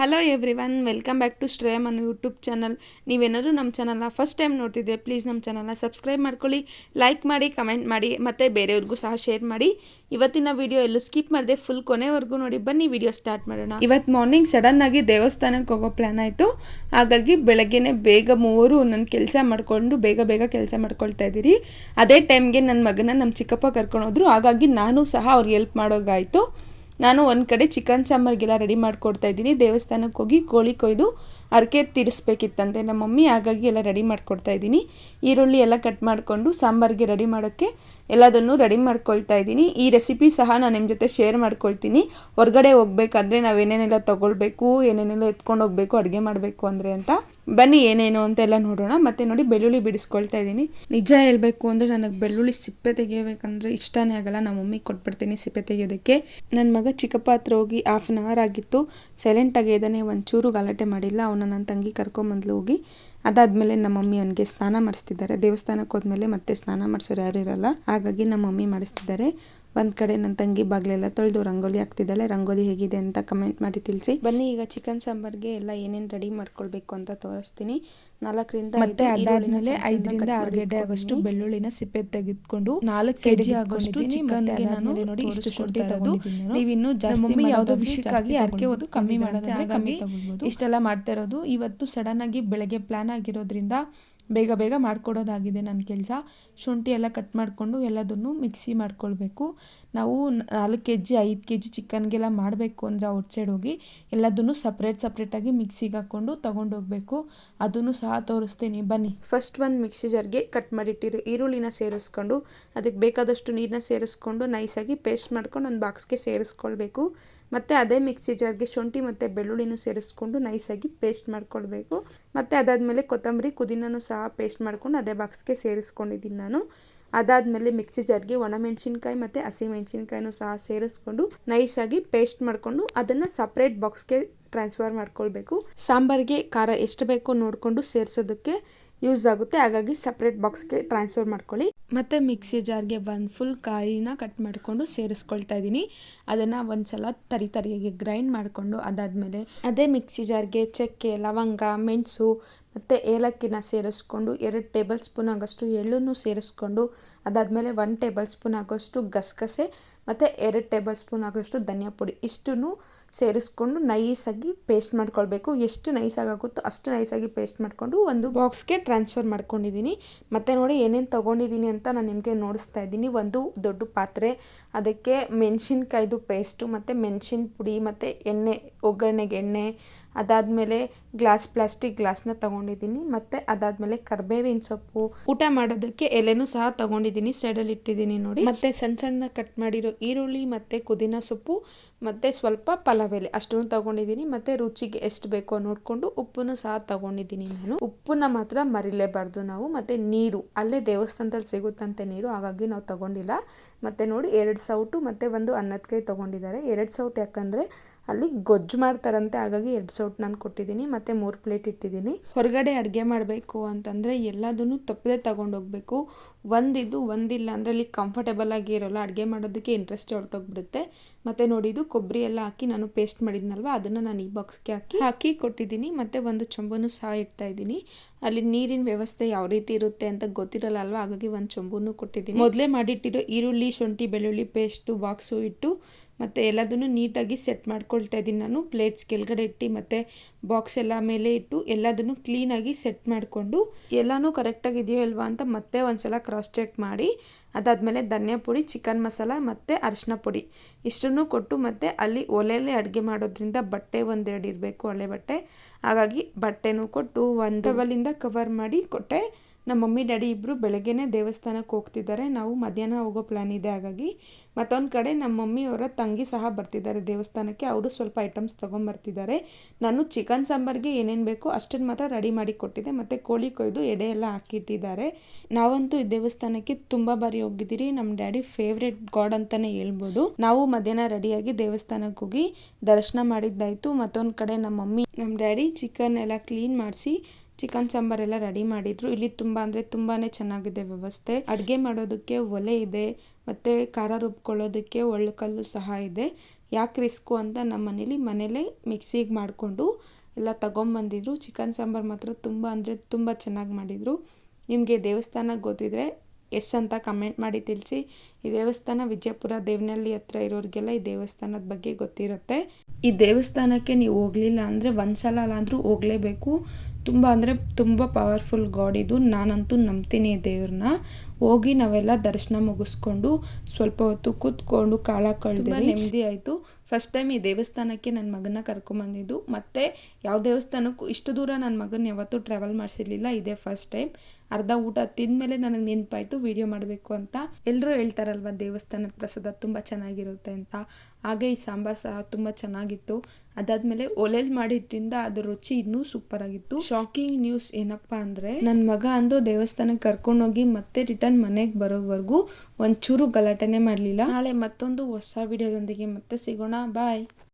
Hello everyone welcome back to Shreyam ಅನ್ನೋ YouTube channel ನೀವೇನಾದರೂ ನಮ್ಮ ಚಾನಲ್ನ ಫಸ್ಟ್ ಟೈಮ್ ನೋಡ್ತಿದ್ದೆ ಪ್ಲೀಸ್ ನಮ್ಮ ಚಾನಲ್ನ ಸಬ್ಸ್ಕ್ರೈಬ್ ಮಾಡ್ಕೊಳ್ಳಿ ಲೈಕ್ ಮಾಡಿ ಕಮೆಂಟ್ ಮಾಡಿ, ಮತ್ತು ಬೇರೆಯವ್ರಿಗೂ ಸಹ ಶೇರ್ ಮಾಡಿ. ಇವತ್ತಿನ ವಿಡಿಯೋ ಎಲ್ಲೂ ಸ್ಕಿಪ್ ಮಾಡಿದೆ ಫುಲ್ ಕೊನೆವರೆಗೂ ನೋಡಿ, ಬನ್ನಿ ವಿಡಿಯೋ ಸ್ಟಾರ್ಟ್ ಮಾಡೋಣ. ಇವತ್ತು ಮಾರ್ನಿಂಗ್ ಸಡನ್ನಾಗಿ ದೇವಸ್ಥಾನಕ್ಕೆ ಹೋಗೋ ಪ್ಲ್ಯಾನ್ ಆಯಿತು. ಹಾಗಾಗಿ ಬೆಳಗ್ಗೆನೇ ಬೇಗ ಮೂವರು ನನ್ನ ಕೆಲಸ ಮಾಡಿಕೊಂಡು, ಬೇಗ ಬೇಗ ಕೆಲಸ ಮಾಡ್ಕೊಳ್ತಾ ಇದ್ದೀರಿ. ಅದೇ ಟೈಮ್ಗೆ ನನ್ನ ಮಗನ ನಮ್ಮ ಚಿಕ್ಕಪ್ಪ ಕರ್ಕೊಂಡು ಹೋದ್ರು. ಹಾಗಾಗಿ ನಾನು ಸಹ ಅವ್ರಿಗೆ ಹೆಲ್ಪ್ ಮಾಡೋಗಾಯಿತು ನಾನು ಒಂದು ಕಡೆ ಚಿಕನ್ ಸಾಂಬಾರ್ಗೆಲ್ಲ ರೆಡಿ ಮಾಡ್ಕೊಡ್ತಾ ಇದ್ದೀನಿ. ದೇವಸ್ಥಾನಕ್ಕೆ ಹೋಗಿ ಕೋಳಿ ಕೊಯ್ದು ಅರಕೆ ತೀರಿಸ್ಬೇಕಿತ್ತಂತೆ. ನಮ್ಮ ಮಮ್ಮಿ ಹಾಗಾಗಿ ಎಲ್ಲ ರೆಡಿ ಮಾಡ್ಕೊಡ್ತಾ ಇದ್ದೀನಿ. ಈರುಳ್ಳಿ ಎಲ್ಲ ಕಟ್ ಮಾಡಿಕೊಂಡು ಸಾಂಬಾರಿಗೆ ರೆಡಿ ಮಾಡೋಕ್ಕೆ ಎಲ್ಲದನ್ನು ರೆಡಿ ಮಾಡ್ಕೊಳ್ತಾ ಇದ್ದೀನಿ. ಈ ರೆಸಿಪಿ ಸಹ ನಾನು ನಿಮ್ಮ ಜೊತೆ ಶೇರ್ ಮಾಡ್ಕೊಳ್ತೀನಿ. ಹೊರಗಡೆ ಹೋಗ್ಬೇಕಂದ್ರೆ ನಾವು ಏನೇನೆಲ್ಲ ತೊಗೊಳ್ಬೇಕು, ಏನೇನೆಲ್ಲ ಎತ್ಕೊಂಡು ಹೋಗಬೇಕು, ಅಡುಗೆ ಮಾಡಬೇಕು ಅಂದರೆ ಅಂತ. ಬನ್ನಿ ಏನೇನು ಅಂತೆಲ್ಲ ನೋಡೋಣ. ಮತ್ತೆ ನೋಡಿ ಬೆಳ್ಳುಳ್ಳಿ ಬಿಡಿಸ್ಕೊಳ್ತಾ ಇದ್ದೀನಿ. ನಿಜ ಹೇಳಬೇಕು ಅಂದರೆ ನನಗೆ ಬೆಳ್ಳುಳ್ಳಿ ಸಿಪ್ಪೆ ತೆಗಿಬೇಕಂದ್ರೆ ಇಷ್ಟನೇ ಆಗಲ್ಲ. ನಮ್ಮ ಮಮ್ಮಿಗೆ ಕೊಟ್ಬಿಡ್ತೀನಿ ಸಿಪ್ಪೆ ತೆಗೆಯೋದಕ್ಕೆ. ನನ್ನ ಮಗ ಚಿಕ್ಕಪ್ಪ ಹತ್ರ ಹೋಗಿ ಹಾಫ್ ಆನ್ ಅವರ್ ಆಗಿತ್ತು. ಸೈಲೆಂಟಾಗಿ ಇದ್ದಾನೆ ಒಂಚೂರು ಗಲಾಟೆ ಮಾಡಿಲ್ಲ. ಅವನ ನನ್ನ ತಂಗಿ ಕರ್ಕೊಂಬಂದ್ಲು ಹೋಗಿ. ಅದಾದಮೇಲೆ ನಮ್ಮ ಮಮ್ಮಿ ಅವನಿಗೆ ಸ್ನಾನ ಮಾಡಿಸ್ತಿದ್ದಾರೆ. ದೇವಸ್ಥಾನಕ್ಕೆ ಹೋದ್ಮೇಲೆ ಮತ್ತೆ ಸ್ನಾನ ಮಾಡಿಸೋರು ಯಾರು ಇರಲ್ಲ. ಹಾಗಾಗಿ ನಮ್ಮ ಮಮ್ಮಿ ಮಾಡಿಸ್ತಿದ್ದಾರೆ. ಒಂದು ಕಡೆ ನನ್ನ ತಂಗಿ ಬಾಗ್ಲೆಲ್ಲ ತೊಳೆದು ರಂಗೋಲಿ ಹಾಕ್ತಿದ್ದಾಳೆ. ರಂಗೋಲಿ ಹೇಗಿದೆ ಅಂತ ಕಮೆಂಟ್ ಮಾಡಿ ತಿಳಿಸಿ. ಬನ್ನಿ ಈಗ ಚಿಕನ್ ಸಾಂಬಾರ್ಗೆ ಎಲ್ಲ ಏನೇನು ರೆಡಿ ಮಾಡ್ಕೊಳ್ಬೇಕು ಅಂತ ತೋರಿಸ್ತೀನಿ. ನಾಲ್ಕರಿಂದ ಮತ್ತೆ ಅದಾದ್ಮೇಲೆ ಐದರಿಂದ ಆರು ಗಡ್ಡೆ ಆಗೋಷ್ಟು ಬೆಳ್ಳುಳ್ಳಿನ ಸಿಪ್ಪೆ ತೆಗೆದುಕೊಂಡು ನಾಲ್ಕು ಕೆಜಿ ಆಗೋಷ್ಟು ಚಿಕನ್ ನಾನು ನೋಡಿ ಇಷ್ಟು ಶುಂಠಿ ತಗೊಂಡು ನೀವು ಇನ್ನೂ ಜಾಸ್ತಿ ಯಾವುದೋ ವಿಷಯಕ್ಕಾಗಿ ಅರ್ಕೆ ಹೋದು ಕಮ್ಮಿ ಮಾಡೋದು ಕಮ್ಮಿ ಇಷ್ಟೆಲ್ಲ ಮಾಡ್ತಾ ಇರೋದು. ಇವತ್ತು ಸಡನ್ ಆಗಿ ಬೆಳಗ್ಗೆ ಪ್ಲಾನ್ ಆಗಿರೋದ್ರಿಂದ ಬೇಗ ಬೇಗ ಮಾಡ್ಕೊಡೋದಾಗಿದೆ ನನ್ನ ಕೆಲಸ. ಶುಂಠಿ ಎಲ್ಲ ಕಟ್ ಮಾಡಿಕೊಂಡು ಎಲ್ಲದನ್ನು ಮಿಕ್ಸಿ ಮಾಡ್ಕೊಳ್ಬೇಕು. ನಾವು ನಾಲ್ಕು ಕೆ ಜಿ ಐದು ಕೆ ಜಿ ಚಿಕನ್ಗೆಲ್ಲ ಮಾಡಬೇಕು ಅಂದರೆ ಔಟ್ ಸೈಡ್ ಹೋಗಿ ಎಲ್ಲದನ್ನು ಸಪ್ರೇಟ್ ಸಪ್ರೇಟಾಗಿ ಮಿಕ್ಸಿಗೆ ಹಾಕ್ಕೊಂಡು ತೊಗೊಂಡೋಗ್ಬೇಕು. ಅದನ್ನು ಸಹ ತೋರಿಸ್ತೀನಿ. ಬನ್ನಿ. ಫಸ್ಟ್ ಒಂದು ಮಿಕ್ಸಿ ಜರ್ಗೆ ಕಟ್ ಮಾಡಿಟ್ಟಿರೋ ಈರುಳ್ಳಿನ ಸೇರಿಸ್ಕೊಂಡು, ಅದಕ್ಕೆ ಬೇಕಾದಷ್ಟು ನೀರನ್ನ ಸೇರಿಸ್ಕೊಂಡು ನೈಸಾಗಿ ಪೇಸ್ಟ್ ಮಾಡ್ಕೊಂಡು ಒಂದು ಬಾಕ್ಸ್ಗೆ ಸೇರಿಸ್ಕೊಳ್ಬೇಕು. ಮತ್ತು ಅದೇ ಮಿಕ್ಸಿ ಜಾರ್ಗೆ ಶುಂಠಿ ಮತ್ತು ಬೆಳ್ಳುಳ್ಳಿನೂ ಸೇರಿಸ್ಕೊಂಡು ನೈಸಾಗಿ ಪೇಸ್ಟ್ ಮಾಡ್ಕೊಳ್ಬೇಕು. ಮತ್ತು ಅದಾದಮೇಲೆ ಕೊತ್ತಂಬರಿ ಪುದೀನೂ ಸಹ ಪೇಸ್ಟ್ ಮಾಡ್ಕೊಂಡು ಅದೇ ಬಾಕ್ಸ್ಗೆ ಸೇರಿಸ್ಕೊಂಡಿದ್ದೀನಿ ನಾನು. ಅದಾದಮೇಲೆ ಮಿಕ್ಸಿ ಜಾರ್ಗೆ ಒಣಮೆಣಸಿನ್ಕಾಯಿ ಮತ್ತು ಹಸಿಮೆಣ್ಸಿನ್ಕಾಯಿನೂ ಸಹ ಸೇರಿಸ್ಕೊಂಡು ನೈಸಾಗಿ ಪೇಸ್ಟ್ ಮಾಡಿಕೊಂಡು ಅದನ್ನು ಸಪ್ರೇಟ್ ಬಾಕ್ಸ್ಗೆ ಟ್ರಾನ್ಸ್ಫರ್ ಮಾಡ್ಕೊಳ್ಬೇಕು. ಸಾಂಬಾರಿಗೆ ಖಾರ ಎಷ್ಟು ಬೇಕೋ ನೋಡಿಕೊಂಡು ಸೇರಿಸೋದಕ್ಕೆ ಯೂಸ್ ಆಗುತ್ತೆ. ಹಾಗಾಗಿ ಸಪ್ರೇಟ್ ಬಾಕ್ಸ್ಗೆ ಟ್ರಾನ್ಸ್ಫರ್ ಮಾಡ್ಕೊಳ್ಳಿ. ಮತ್ತು ಮಿಕ್ಸಿ ಜಾರ್ಗೆ ಒಂದು ಫುಲ್ ಕಾಯಿನ ಕಟ್ ಮಾಡಿಕೊಂಡು ಸೇರಿಸ್ಕೊಳ್ತಾ ಇದ್ದೀನಿ. ಅದನ್ನು ಒಂದು ಸಲ ತರಿ ತರಿಯಾಗಿ ಗ್ರೈಂಡ್ ಮಾಡಿಕೊಂಡು ಅದಾದಮೇಲೆ ಅದೇ ಮಿಕ್ಸಿ ಜಾರ್ಗೆ ಚಕ್ಕೆ, ಲವಂಗ, ಮೆಣಸು ಮತ್ತು ಏಲಕ್ಕಿನ ಸೇರಿಸ್ಕೊಂಡು ಎರಡು ಟೇಬಲ್ ಸ್ಪೂನ್ ಆಗೋಷ್ಟು ಎಳ್ಳನ್ನು ಸೇರಿಸ್ಕೊಂಡು ಅದಾದಮೇಲೆ ಒನ್ ಟೇಬಲ್ ಸ್ಪೂನ್ ಆಗೋಷ್ಟು ಗಸಗಸೆ ಮತ್ತು ಎರಡು ಟೇಬಲ್ ಸ್ಪೂನ್ ಆಗೋಷ್ಟು ಧನಿಯಾ ಪುಡಿ. ಇಷ್ಟನ್ನು ಸೇರಿಸ್ಕೊಂಡು ನೈಸಾಗಿ ಪೇಸ್ಟ್ ಮಾಡ್ಕೊಳ್ಬೇಕು. ಎಷ್ಟು ನೈಸಾಗಿ ಆಗುತ್ತೋ ಅಷ್ಟು ನೈಸಾಗಿ ಪೇಸ್ಟ್ ಮಾಡಿಕೊಂಡು ಒಂದು ಬಾಕ್ಸ್ಗೆ ಟ್ರಾನ್ಸ್ಫರ್ ಮಾಡ್ಕೊಂಡಿದ್ದೀನಿ. ಮತ್ತು ನೋಡಿ ಏನೇನು ತೊಗೊಂಡಿದ್ದೀನಿ ಅಂತ ನಾನು ನಿಮಗೆ ನೋಡಿಸ್ತಾ ಇದ್ದೀನಿ. ಒಂದು ದೊಡ್ಡ ಪಾತ್ರೆ ಅದಕ್ಕೆ ಮೆಣಸಿನ್ಕಾಯ್ದು ಪೇಸ್ಟು ಮತ್ತು ಮೆಣಸಿನ ಪುಡಿ, ಮತ್ತು ಎಣ್ಣೆ, ಒಗ್ಗರಣೆಗೆ ಎಣ್ಣೆ, ಅದಾದಮೇಲೆ ಗ್ಲಾಸ್ ಪ್ಲಾಸ್ಟಿಕ್ ಗ್ಲಾಸ್ನ ತೊಗೊಂಡಿದ್ದೀನಿ, ಮತ್ತು ಅದಾದಮೇಲೆ ಕರ್ಬೇವಿನ ಸೊಪ್ಪು. ಊಟ ಮಾಡೋದಕ್ಕೆ ಎಲೆನೂ ಸಹ ತೊಗೊಂಡಿದ್ದೀನಿ ಸೈಡಲ್ಲಿ ಇಟ್ಟಿದ್ದೀನಿ ನೋಡಿ. ಮತ್ತು ಸಣ್ಣ ಸಣ್ಣ ಕಟ್ ಮಾಡಿರೋ ಈರುಳ್ಳಿ, ಮತ್ತು ಪುದೀನ ಸೊಪ್ಪು, ಮತ್ತು ಸ್ವಲ್ಪ ಪಲಾವ್ ಎಲೆ ಅಷ್ಟನ್ನು ತೊಗೊಂಡಿದ್ದೀನಿ, ಮತ್ತು ರುಚಿಗೆ ಎಷ್ಟು ಬೇಕೋ ನೋಡಿಕೊಂಡು ಉಪ್ಪನ್ನು ಸಹ ತೊಗೊಂಡಿದ್ದೀನಿ ನಾನು. ಉಪ್ಪನ್ನ ಮಾತ್ರ ಮರಿಲೇಬಾರ್ದು ನಾವು, ಮತ್ತು ನೀರು. ಅಲ್ಲೇ ದೇವಸ್ಥಾನದಲ್ಲಿ ಸಿಗುತ್ತಂತೆ ನೀರು, ಹಾಗಾಗಿ ನಾವು ತೊಗೊಂಡಿಲ್ಲ. ಮತ್ತು ನೋಡಿ, ಎರಡು ಸೌಟು ಮತ್ತು ಒಂದು ಅನ್ನದ ಕೈ ತೊಗೊಂಡಿದ್ದಾರೆ. ಎರಡು ಸೌಟು ಯಾಕಂದರೆ ಅಲ್ಲಿ ಗೊಜ್ಜು ಮಾಡ್ತಾರಂತೆ, ಹಾಗಾಗಿ ಎರಡು ಸೌಟ್ ನಾನು ಕೊಟ್ಟಿದ್ದೀನಿ, ಮತ್ತು ಮೂರು ಪ್ಲೇಟ್ ಇಟ್ಟಿದ್ದೀನಿ. ಹೊರಗಡೆ ಅಡುಗೆ ಮಾಡಬೇಕು ಅಂತಂದರೆ ಎಲ್ಲದನ್ನು ತಪ್ಪದೆ ತಗೊಂಡೋಗ್ಬೇಕು. ಒಂದಿದ್ದು ಒಂದಿಲ್ಲ ಅಂದರೆ ಅಲ್ಲಿ ಕಂಫರ್ಟೇಬಲ್ ಆಗಿ ಇರೋಲ್ಲ, ಅಡುಗೆ ಮಾಡೋದಕ್ಕೆ ಇಂಟ್ರೆಸ್ಟ್ ಹೊರಟೋಗ್ಬಿಡುತ್ತೆ. ಮತ್ತು ನೋಡಿ, ಇದು ಕೊಬ್ಬರಿ ಎಲ್ಲ ಹಾಕಿ ನಾನು ಪೇಸ್ಟ್ ಮಾಡಿದ್ನಲ್ವ, ಅದನ್ನು ನಾನು ಈ ಬಾಕ್ಸ್ಗೆ ಹಾಕಿ ಹಾಕಿ ಕೊಟ್ಟಿದ್ದೀನಿ. ಮತ್ತು ಒಂದು ಚೊಂಬನ್ನು ಸಹ ಇಡ್ತಾ ಇದ್ದೀನಿ. ಅಲ್ಲಿ ನೀರಿನ ವ್ಯವಸ್ಥೆ ಯಾವ ರೀತಿ ಇರುತ್ತೆ ಅಂತ ಗೊತ್ತಿರಲ್ಲ ಅಲ್ವಾ ಹಾಗಾಗಿ ಒಂದು ಚೊಂಬನ್ನು ಕೊಟ್ಟಿದ್ದೀನಿ. ಮೊದಲೇ ಮಾಡಿಟ್ಟಿರೋ ಈರುಳ್ಳಿ, ಶುಂಠಿ, ಬೆಳ್ಳುಳ್ಳಿ ಪೇಸ್ಟು ಬಾಕ್ಸು ಇಟ್ಟು ಮತ್ತು ಎಲ್ಲದನ್ನು ನೀಟಾಗಿ ಸೆಟ್ ಮಾಡ್ಕೊಳ್ತಾ ಇದ್ದೀನಿ ನಾನು. ಪ್ಲೇಟ್ಸ್ ಕೆಳಗಡೆ ಇಟ್ಟು, ಮತ್ತು ಬಾಕ್ಸ್ ಎಲ್ಲ ಮೇಲೆ ಇಟ್ಟು ಎಲ್ಲದನ್ನು ಕ್ಲೀನಾಗಿ ಸೆಟ್ ಮಾಡಿಕೊಂಡು, ಎಲ್ಲನೂ ಕರೆಕ್ಟಾಗಿದೆಯೋ ಇಲ್ವಾ ಅಂತ ಮತ್ತೆ ಒಂದು ಸಲ ಕ್ರಾಸ್ ಚೆಕ್ ಮಾಡಿ, ಅದಾದಮೇಲೆ ಧನಿಯಾ ಪುಡಿ ಚಿಕನ್ ಮಸಾಲ ಮತ್ತು ಅರಿಶಿನ ಪುಡಿ. ಇಷ್ಟನ್ನು ಕೊಟ್ಟು ಮತ್ತು ಅಲ್ಲಿ ಒಲೆಯಲ್ಲೇ ಅಡುಗೆ ಮಾಡೋದ್ರಿಂದ ಬಟ್ಟೆ ಒಂದೆರಡು ಇರಬೇಕು ಹಳೆ ಬಟ್ಟೆ. ಹಾಗಾಗಿ ಬಟ್ಟೆನೂ ಕೊಟ್ಟು ಒಂದು ಟವಲಿಂದ ಕವರ್ ಮಾಡಿ ಕೊಟ್ಟೆ. ನಮ್ಮ ಮಮ್ಮಿ, ಡ್ಯಾಡಿ ಇಬ್ಬರು ಬೆಳಗ್ಗೆನೇ ದೇವಸ್ಥಾನಕ್ಕೆ ಹೋಗ್ತಿದ್ದಾರೆ. ನಾವು ಮಧ್ಯಾಹ್ನ ಹೋಗೋ ಪ್ಲ್ಯಾನ್ ಇದೆ. ಹಾಗಾಗಿ ಮತ್ತೊಂದು ಕಡೆ ನಮ್ಮ ಮಮ್ಮಿಯವರ ತಂಗಿ ಸಹ ಬರ್ತಿದ್ದಾರೆ ದೇವಸ್ಥಾನಕ್ಕೆ. ಅವರು ಸ್ವಲ್ಪ ಐಟಮ್ಸ್ ತೊಗೊಂಬರ್ತಿದ್ದಾರೆ. ನಾನು ಚಿಕನ್ ಸಾಂಬಾರ್ಗೆ ಏನೇನು ಬೇಕೋ ಅಷ್ಟನ್ನು ಮಾತ್ರ ರೆಡಿ ಮಾಡಿ ಕೊಟ್ಟಿದ್ದೆ. ಮತ್ತು ಕೋಳಿ ಕೊಯ್ದು ಎಡೆ ಎಲ್ಲ ಹಾಕಿಟ್ಟಿದ್ದಾರೆ. ನಾವಂತೂ ಈ ದೇವಸ್ಥಾನಕ್ಕೆ ತುಂಬ ಬಾರಿ ಹೋಗಿದ್ದೀರಿ. ನಮ್ಮ ಡ್ಯಾಡಿ ಫೇವ್ರೆಟ್ ಗಾಡ್ ಅಂತಲೇ ಹೇಳ್ಬೋದು. ನಾವು ಮಧ್ಯಾಹ್ನ ರೆಡಿಯಾಗಿ ದೇವಸ್ಥಾನಕ್ಕೆ ಹೋಗಿ ದರ್ಶನ ಮಾಡಿದ್ದಾಯಿತು. ಮತ್ತೊಂದು ಕಡೆ ನಮ್ಮ ಮಮ್ಮಿ ನಮ್ಮ ಡ್ಯಾಡಿ ಚಿಕನ್ ಎಲ್ಲ ಕ್ಲೀನ್ ಮಾಡಿಸಿ ಚಿಕನ್ ಸಾಂಬಾರೆಲ್ಲ ರೆಡಿ ಮಾಡಿದ್ರು. ಇಲ್ಲಿ ತುಂಬ ಅಂದರೆ ತುಂಬಾ ಚೆನ್ನಾಗಿದೆ ವ್ಯವಸ್ಥೆ. ಅಡುಗೆ ಮಾಡೋದಕ್ಕೆ ಒಲೆ ಇದೆ, ಮತ್ತು ಖಾರ ರುಬ್ಕೊಳ್ಳೋದಕ್ಕೆ ಒಳ್ಳೆಕಲ್ಲು ಸಹ ಇದೆ. ಯಾಕೆ ರಿಸ್ಕು ಅಂತ ನಮ್ಮ ಮನೇಲಿ ಮನೇಲೇ ಮಿಕ್ಸಿಗೆ ಮಾಡಿಕೊಂಡು ಎಲ್ಲ ತಗೊಂಬಂದಿದ್ರು. ಚಿಕನ್ ಸಾಂಬಾರು ಮಾತ್ರ ತುಂಬ ಅಂದರೆ ತುಂಬ ಚೆನ್ನಾಗಿ ಮಾಡಿದರು. ನಿಮಗೆ ದೇವಸ್ಥಾನ ಗೊತ್ತಿದ್ರೆ ಎಸ್ ಅಂತ ಕಮೆಂಟ್ ಮಾಡಿ ತಿಳಿಸಿ. ಈ ದೇವಸ್ಥಾನ ವಿಜಯಪುರ ದೇವನಹಳ್ಳಿ ಹತ್ರ ಇರೋರಿಗೆಲ್ಲ ಈ ದೇವಸ್ಥಾನದ ಬಗ್ಗೆ ಗೊತ್ತಿರುತ್ತೆ. ಈ ದೇವಸ್ಥಾನಕ್ಕೆ ನೀವು ಹೋಗಲಿಲ್ಲ ಅಂದರೆ ಒಂದು ಸಲ ಆದರೂ ಹೋಗಲೇಬೇಕು. ತುಂಬ ಅಂದರೆ ತುಂಬ ಪವರ್ಫುಲ್ ಗಾಡ್ ಇದು. ನಾನಂತೂ ನಂಬ್ತೀನಿ ದೇವ್ರನ್ನ. ಹೋಗಿ ನಾವೆಲ್ಲ ದರ್ಶನ ಮುಗಿಸ್ಕೊಂಡು ಸ್ವಲ್ಪ ಹೊತ್ತು ಕೂತ್ಕೊಂಡು ಕಾಲ ಕಳೆದು ನೆಮ್ಮದಿ ಆಯಿತು. ಫಸ್ಟ್ ಟೈಮ್ ಈ ದೇವಸ್ಥಾನಕ್ಕೆ ನನ್ನ ಮಗನ ಕರ್ಕೊಂಬಂದಿದ್ದು. ಮತ್ತು ಯಾವ ದೇವಸ್ಥಾನಕ್ಕೂ ಇಷ್ಟು ದೂರ ನನ್ನ ಮಗನ ಯಾವತ್ತೂ ಟ್ರಾವೆಲ್ ಮಾಡಿಸಿರ್ಲಿಲ್ಲ. ಇದೇ ಫಸ್ಟ್ ಟೈಮ್ ಅರ್ಧ ಊಟ ತಿಂದಮೇಲೆ ನನಗೆ ನೆನಪಾಯಿತು ವಿಡಿಯೋ ಮಾಡಬೇಕು ಅಂತ. ಎಲ್ಲರೂ ಹೇಳ್ತಾರಲ್ವ, ದೇವಸ್ಥಾನದ ಪ್ರಸಾದ ತುಂಬ ಚೆನ್ನಾಗಿರುತ್ತೆ ಅಂತ. ಹಾಗೆ ಈ ಸಾಂಬಾರು ಸಹ ತುಂಬ ಚೆನ್ನಾಗಿತ್ತು. ಅದಾದಮೇಲೆ ಒಲೆಲ್ ಮಾಡಿದ್ರಿಂದ ಅದ್ರ ರುಚಿ ಇನ್ನೂ ಸೂಪರ್ ಆಗಿತ್ತು. ಶಾಕಿಂಗ್ ನ್ಯೂಸ್ ಏನಪ್ಪ ಅಂದರೆ ನನ್ನ ಮಗ ಅಂದು ದೇವಸ್ಥಾನಕ್ಕೆ ಕರ್ಕೊಂಡೋಗಿ ಮತ್ತೆ ರಿಟರ್ನ್ ಮನೆಗೆ ಬರೋವರೆಗೂ ಒಂಚೂರು ಗಲಾಟೆನೇ ಮಾಡಲಿಲ್ಲ. ನಾಳೆ ಮತ್ತೊಂದು ಹೊಸ ವಿಡಿಯೋದೊಂದಿಗೆ ಮತ್ತೆ ಸಿಗೋಣ. ಬಾಯ್.